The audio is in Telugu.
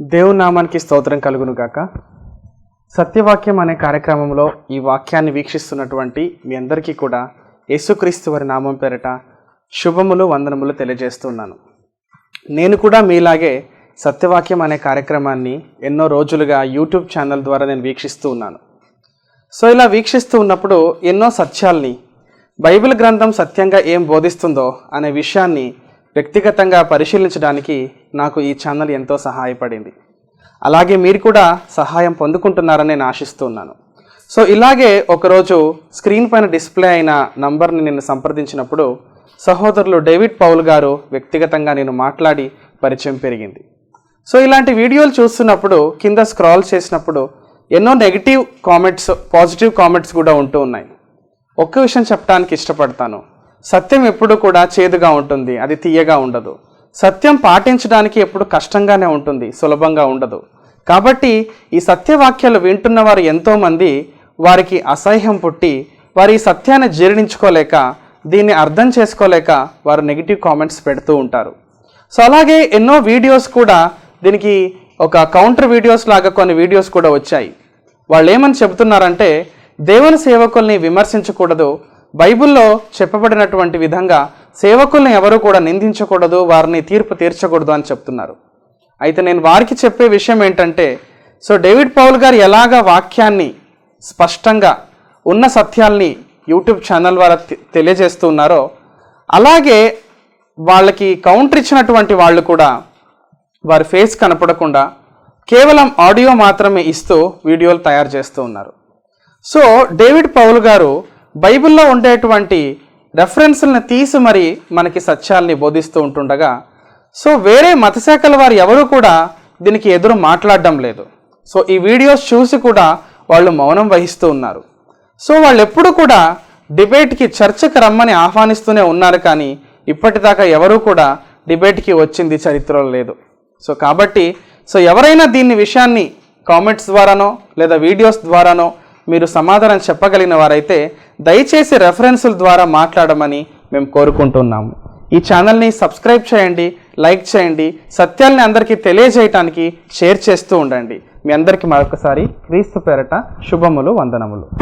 దేవుని నామానికి స్తోత్రం కలుగును గాక. సత్యవాక్యం అనే కార్యక్రమంలో ఈ వాక్యాన్ని వీక్షిస్తున్నటువంటి మీ అందరికీ కూడా యేసుక్రీస్తు వారి నామం పేరట శుభములు వందనములు తెలియజేస్తున్నాను. నేను కూడా మీలాగే సత్యవాక్యం అనే కార్యక్రమాన్ని ఎన్నో రోజులుగా యూట్యూబ్ ఛానల్ ద్వారా నేను వీక్షిస్తూ ఉన్నాను. సో ఇలా వీక్షిస్తూ ఉన్నప్పుడు ఎన్నో సత్యాల్ని బైబిల్ గ్రంథం సత్యంగా ఏం బోధిస్తుందో అనే విషయాన్ని వ్యక్తిగతంగా పరిశీలించడానికి నాకు ఈ ఛానల్ ఎంతో సహాయపడింది. అలాగే మీరు కూడా సహాయం పొందుకుంటున్నారని నేను ఆశిస్తున్నాను. సో ఇలాగే ఒకరోజు స్క్రీన్ పైన డిస్ప్లే అయిన నంబర్ని నేను సంప్రదించినప్పుడు సహోదరులు డేవిడ్ పౌల్ గారు వ్యక్తిగతంగా నేను మాట్లాడి పరిచయం పెరిగింది. సో ఇలాంటి వీడియోలు చూస్తున్నప్పుడు కింద స్క్రాల్ చేసినప్పుడు ఎన్నో నెగిటివ్ కామెంట్స్ పాజిటివ్ కామెంట్స్ కూడా ఉంటూ ఉన్నాయి. ఒక్క విషయం చెప్పడానికి ఇష్టపడతాను. సత్యం ఎప్పుడు కూడా చేదుగా ఉంటుంది. అది తీయగా ఉండదు. సత్యం పాటించడానికి ఎప్పుడు కష్టంగానే ఉంటుంది సులభంగా ఉండదు. కాబట్టి ఈ సత్యవాక్యాలు వింటున్న వారు ఎంతోమంది వారికి అసహ్యం పుట్టి వారి సత్యాన్ని జీర్ణించుకోలేక దీన్ని అర్థం చేసుకోలేక వారు నెగిటివ్ కామెంట్స్ పెడుతూ ఉంటారు. సో అలాగే ఎన్నో వీడియోస్ కూడా దీనికి ఒక కౌంటర్ వీడియోస్ లాగా కొన్ని వీడియోస్ కూడా వచ్చాయి. వాళ్ళు ఏమని చెబుతున్నారంటే దేవుని సేవకుల్ని విమర్శించకూడదు. బైబిల్లో చెప్పబడినటువంటి విధంగా సేవకుల్ని ఎవరూ కూడా నిందించకూడదు వారిని తీర్పు తీర్చకూడదు అని చెప్తున్నారు. అయితే నేను వారికి చెప్పే విషయం ఏంటంటే సో డేవిడ్ పౌల్ గారు ఎలాగ వాక్యాన్ని స్పష్టంగా ఉన్న సత్యాల్ని యూట్యూబ్ ఛానల్ ద్వారా తె- తెలియజేస్తున్నారో అలాగే వాళ్ళకి కౌంటర్ ఇచ్చినటువంటి వాళ్ళు కూడా వారి ఫేస్ కనపడకుండా కేవలం ఆడియో మాత్రమే ఇస్తూ వీడియోలు తయారు చేస్తూ ఉన్నారు. సో డేవిడ్ పౌల్ గారు బైబిల్లో ఉండేటువంటి రెఫరెన్సులను తీసి మరి మనకి సత్యాల్ని బోధిస్తూ ఉంటుండగా సో వేరే మతశాఖల వారు ఎవరు కూడా దీనికి ఎదురు మాట్లాడడం లేదు. సో ఈ వీడియోస్ చూసి కూడా వాళ్ళు మౌనం వహిస్తూ ఉన్నారు. సో వాళ్ళు ఎప్పుడు కూడా డిబేట్కి చర్చకు రమ్మని ఆహ్వానిస్తూనే ఉన్నారు కానీ ఇప్పటిదాకా ఎవరూ కూడా డిబేట్కి వచ్చింది చరిత్రలో లేదు. సో కాబట్టి సో ఎవరైనా దీన్ని విషయాన్ని కామెంట్స్ ద్వారానో లేదా వీడియోస్ ద్వారానో మీరు సమాధానం చెప్పగలిగిన వారైతే దయచేసి రెఫరెన్సుల ద్వారా మాట్లాడమని మేము కోరుకుంటున్నాము. ఈ ఛానల్ని సబ్స్క్రైబ్ చేయండి లైక్ చేయండి సత్యాల్ని అందరికీ తెలియజేయటానికి షేర్ చేస్తూ ఉండండి. మీ అందరికీ మరొకసారి క్రీస్తు పేరట శుభములు వందనములు.